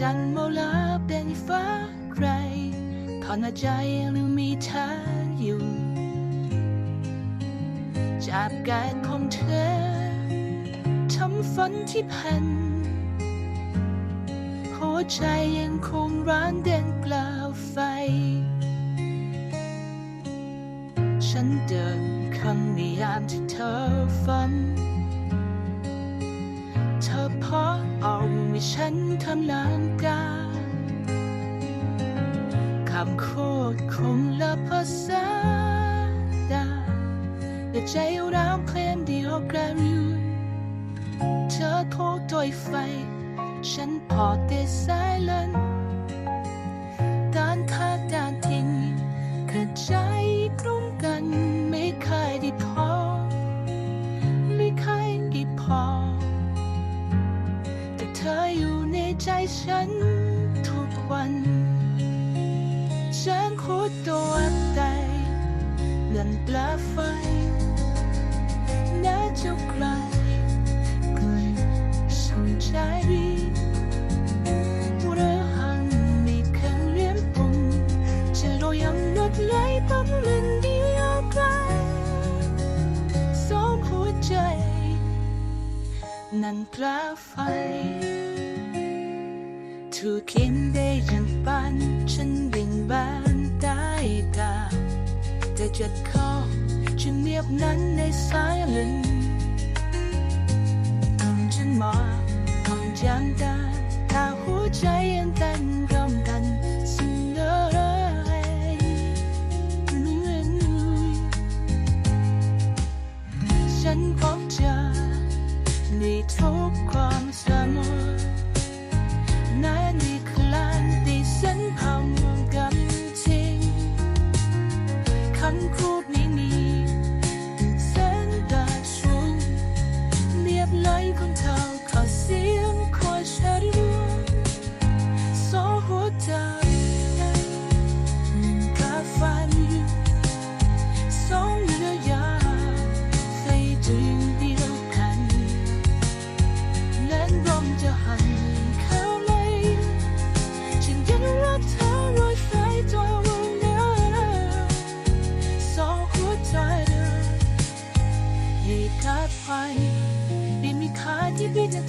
จันโมลาเป็นฟ้าใครขอนใจหรือมีเธออยู่ จากการของเธอทำฝันที่พันหัวใจยังคงร้านเด่นกล่าวไฟ ฉันเดินคำนิยามที่เธอฝัน เธอพราะเอาให้ฉันทำน้ำกาคำพูดคงละภาษาดาแต่ใจเราเพลงเดียวกันอยู่เธอโทรด้วยไฟ ฉันพอแต่สายลันด้านข้าด้านทิ้งคือใจตรงกันไม่เคยได้พ ฉันทุกวัน ฉันคูดตัวใจเงินปลาไฟน่าจะไกลไกลสนใจเรื่อหันมีแค่เลี้ยมปุ่มจะรอยังนดไหลต้องเล่นเดียวกันสองหัวใจ นั่นปลาไฟ ถูกคิดได้อย่างปันฉันวิ่งบานได้ดาวแต่จุดคอจะเงียบนั้นในสายลินฉันมองคงจำได้ถ้าหัวใจยังเต้นรำกันเสมอฉันพบเจอในทุกความเสมอ กัดไปไม่มีค่าที่พี่จะ